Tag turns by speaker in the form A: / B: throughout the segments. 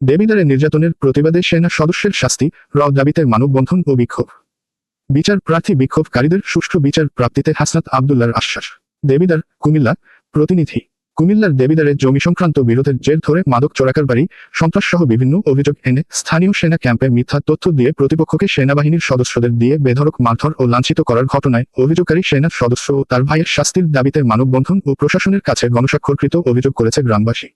A: দেবিদারে নির্যাতনের প্রতিবাদে সেনা সদস্যের শাস্তি র দাবিতে মানববন্ধন ও বিক্ষোভ। বিচার প্রার্থী বিক্ষোভকারীদের সুষ্ঠু বিচার প্রাপ্তিতে হাসনাত আবদুল্লার আশ্বাস। দেবিদার কুমিল্লা প্রতিনিধি। কুমিল্লার দেবিদারে জমি সংক্রান্ত বিরোধের জের ধরে মাদক চোরাকারবারি সন্ত্রাসসহ বিভিন্ন অভিযোগ এনে স্থানীয় সেনা ক্যাম্পে মিথ্যা তথ্য দিয়ে প্রতিপক্ষকে সেনাবাহিনীর সদস্যদের দিয়ে বেধড়ক, মারধর ও লাঞ্ছিত করার ঘটনায় অভিযোগকারী সেনা সদস্য ও তার ভাইয়ের শাস্তির দাবিতে মানববন্ধন ও প্রশাসনের কাছে গণস্বাক্ষরকৃত অভিযোগ করেছে গ্রামবাসী।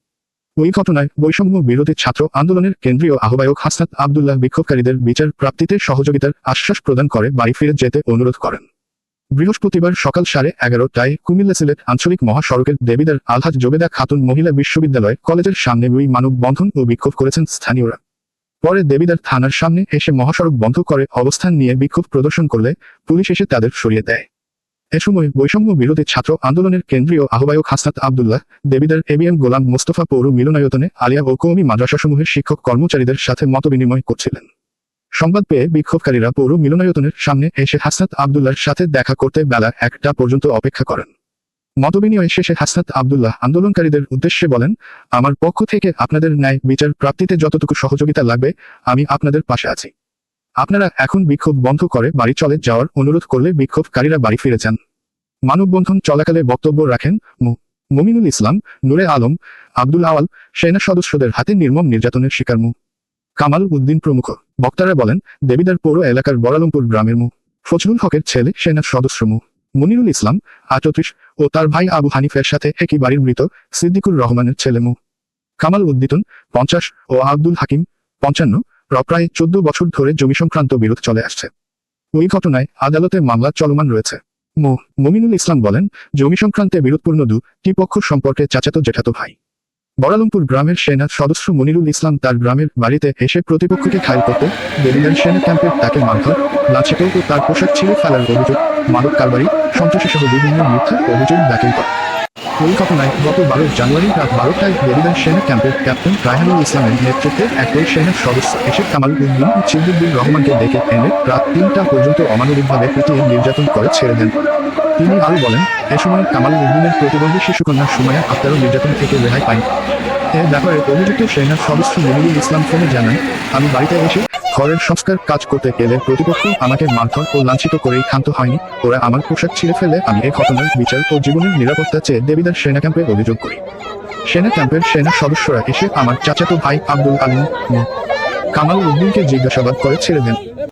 A: ওই ঘটনায় বৈষম্য বিরোধী ছাত্র আন্দোলনের কেন্দ্রীয় আহ্বায়ক হাসনাত আবদুল্লাহ বিক্ষোভকারীদের বিচার প্রাপ্তিতে সহযোগিতার আশ্বাস প্রদান করে বাড়ি ফিরে যেতে অনুরোধ করেন। বৃহস্পতিবার সকাল সাড়ে এগারোটায় কুমিল্লা সিলেট আঞ্চলিক মহাসড়কের দেবিদার আলহাজ জোবেদা খাতুন মহিলা বিশ্ববিদ্যালয় কলেজের সামনে ওই মানববন্ধন ও বিক্ষোভ করেছেন স্থানীয়রা। পরে দেবিদার থানার সামনে এসে মহাসড়ক বন্ধ করে অবস্থান নিয়ে বিক্ষোভ প্রদর্শন করলে পুলিশ এসে তাদের সরিয়ে দেয়। এ সময় বৈষম্য বিরোধী ছাত্র আন্দোলনের কেন্দ্রীয় আহ্বায়ক হাসনাত আবদুল্লাহ, দেবিদার এবিএম গোলাম মোস্তফা পৌর মিলনায়তনে আলিয়া ও কৌমি মাদ্রাসাসমূহের শিক্ষক কর্মচারীদের সাথে মতবিনিময় করছিলেন। সংবাদ পেয়ে বিক্ষোভকারীরা পৌর মিলনায়তনের সামনে এসে হাসনাত আবদুল্লাহর সাথে দেখা করতে বেলা একটা পর্যন্ত অপেক্ষা করেন। মতবিনিময় শেষে হাসনাত আবদুল্লাহ আন্দোলনকারীদের উদ্দেশ্যে বলেন, আমার পক্ষ থেকে আপনাদের ন্যায় বিচার প্রাপ্তিতে যতটুকু সহযোগিতা লাগবে, আমি আপনাদের পাশে আছি। আপনারা এখন বিক্ষোভ বন্ধ করে বাড়ি চলে যাওয়ার অনুরোধ করলে বিক্ষোভকারীরা বাড়ি ফিরে যান। মানববন্ধন চলাকালে বক্তব্য রাখেন মু মমিনুল ইসলাম, নুরে আলম, আব্দুল আওয়াল, সেনা সদস্যদের হাতে নির্মম নির্যাতনের শিকার মু। কামাল উদ্দিন প্রমুখ। বক্তারা বলেন, দেবিদার পৌর এলাকার বড়ালমপুর গ্রামের মু। ফজলুল হকের ছেলে, সেনা সদস্য মু। মনিরুল ইসলাম, আটত্রিশ, ও তার ভাই আবু হানিফের সাথে একই বাড়ির মৃত সিদ্দিকুর রহমানের ছেলে মু। কামাল উদ্দিতন, পঞ্চাশ, ও আব্দুল হাকিম, পঞ্চান্ন প্রায় চোদ্দ বছর ধরে জমি সংক্রান্ত বিরোধ চলে আসছে। ওই ঘটনায় আদালতে মামলা চলমান রয়েছে। মো. মমিনুল ইসলাম বলেন, জমি সংক্রান্তে বিরোধপূর্ণ দুটি পক্ষ সম্পর্কে চাচাতো জেঠাতো ভাই। বড়ালমপুর গ্রামের সেনা সদস্য মনিরুল ইসলাম তার গ্রামের বাড়িতে এসে প্রতিপক্ষকে ঘায়ল করতে বেরিলেন সেনা ক্যাম্পের তাকে মারধর লাঞ্ছিত তার পোশাক ছিঁড়ে ফেলার অভিযোগ, মাদক কারবারি সন্ত্রাসী সহ বিভিন্ন মিথ্যা অভিযোগ দাখিল করে। ওই ঘটনায় গত বারো জানুয়ারি রাত বারোটায় বেরিলেন সেনা ক্যাম্পের ক্যাপ্টেন রায়হানুল ইসলামের নেতৃত্বে একই সেনা সদস্য এসে কামাল উদ্দিন ও রহমানকে ডেকে এনে রাত তিনটা পর্যন্ত অমানবিকভাবে পিটিয়ে নির্যাতন করে ছেড়ে দেন। তিনি আরও বলেন, এ সময় কামাল উদ্দিনের প্রতিবন্ধী শিশুকন্যা সুমায়া আক্তারও নির্যাতন থেকে রেহাই পায়নি এ ব্যাপারে অভিযুক্ত সেনার সদস্য মনিরুল ইসলাম ফোনে জানান, আমি বাড়িতে এসে ঘরের সংস্কার কাজ করতে গেলে প্রতিপক্ষ আমাকে মারধর ও লাঞ্ছিত করেই ক্ষান্ত হয়নি। ওরা আমার পোশাক ছিঁড়ে ফেলে আমি এই ঘটনার বিচার ও জীবনের নিরাপত্তা চেয়ে দেবীদার সেনা ক্যাম্পে অভিযোগ করি। সেনা ক্যাম্পের সেনা সদস্যরা এসে আমার চাচাতো ভাই আব্দুল আলম কামাল উদ্দিনকে জিজ্ঞাসাবাদ করে ছেড়ে দেন।